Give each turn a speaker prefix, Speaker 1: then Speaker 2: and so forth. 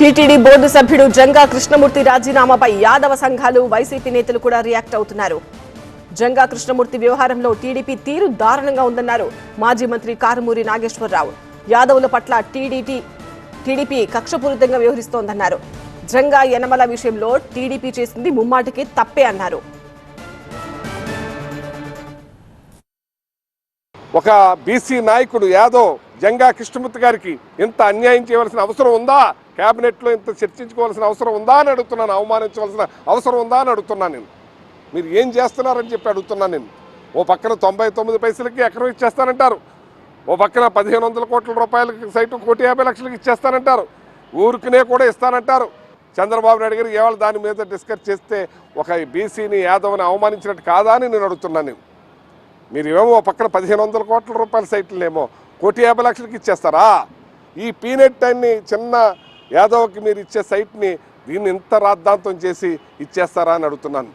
Speaker 1: TTD board సభ్యుడు జంగా కృష్ణమూర్తి రాజీనామాపై యాదవ సంఘాలు YCP నేతలు కూడా రియాక్ట్ అవుతున్నారు. జంగా కృష్ణమూర్తి వ్యవహారంలో టీడీపీ తీరు దారుణంగా ఉందన్నారు మాజీ మంత్రి కారుమూరి నాగేశ్వరరావు. యాదవుల పట్ల టీడీటీ టీడీపీ కక్షపూరితంగా వ్యవహరిస్తోందన్నారు. జంగా యనమల విషయంలో టీడీపీ చేసింది ముమ్మాటికి తప్పే అన్నారు.
Speaker 2: ఒక బీసీ నాయకుడు యాదవ్ జంగా కృష్ణమూర్తి గారికి ఇంత అన్యాయం చేయవలసిన అవసరం ఉందా? క్యాబినెట్లో ఇంత చర్చించుకోవాల్సిన అవసరం ఉందా అని అడుగుతున్నాను అవమానించవలసిన అవసరం ఉందా అని అడుగుతున్నాను నేను. మీరు ఏం చేస్తున్నారని చెప్పి అడుగుతున్నాను నేను. ఓ పక్కన తొంభై తొమ్మిది పైసలకి ఎకరం ఇచ్చేస్తానంటారు. ఓ పక్కన పదిహేను వందల కోట్ల రూపాయలకి సైటు కోటి యాభై లక్షలకి ఇచ్చేస్తానంటారు. ఊరికినే కూడా ఇస్తానంటారు. చంద్రబాబు నాయుడు గారు ఇవాళ దాని మీద డిస్కస్ చేస్తే ఒక బీసీని యాదవ్ని అవమానించినట్టు కాదా అని నేను అడుగుతున్నాను నేను. మీరు ఏమో ఓ పక్కన పదిహేను వందల కోట్ల రూపాయల సైట్లనేమో కోటి యాభై లక్షలకి ఇచ్చేస్తారా? ఈ పీనెట్ అన్ని చిన్న యాదవ్కి మీరు ఇచ్చే సైట్ని దీన్ని ఇంత రాద్ధాంతం చేసి ఇచ్చేస్తారా అని అడుగుతున్నాను.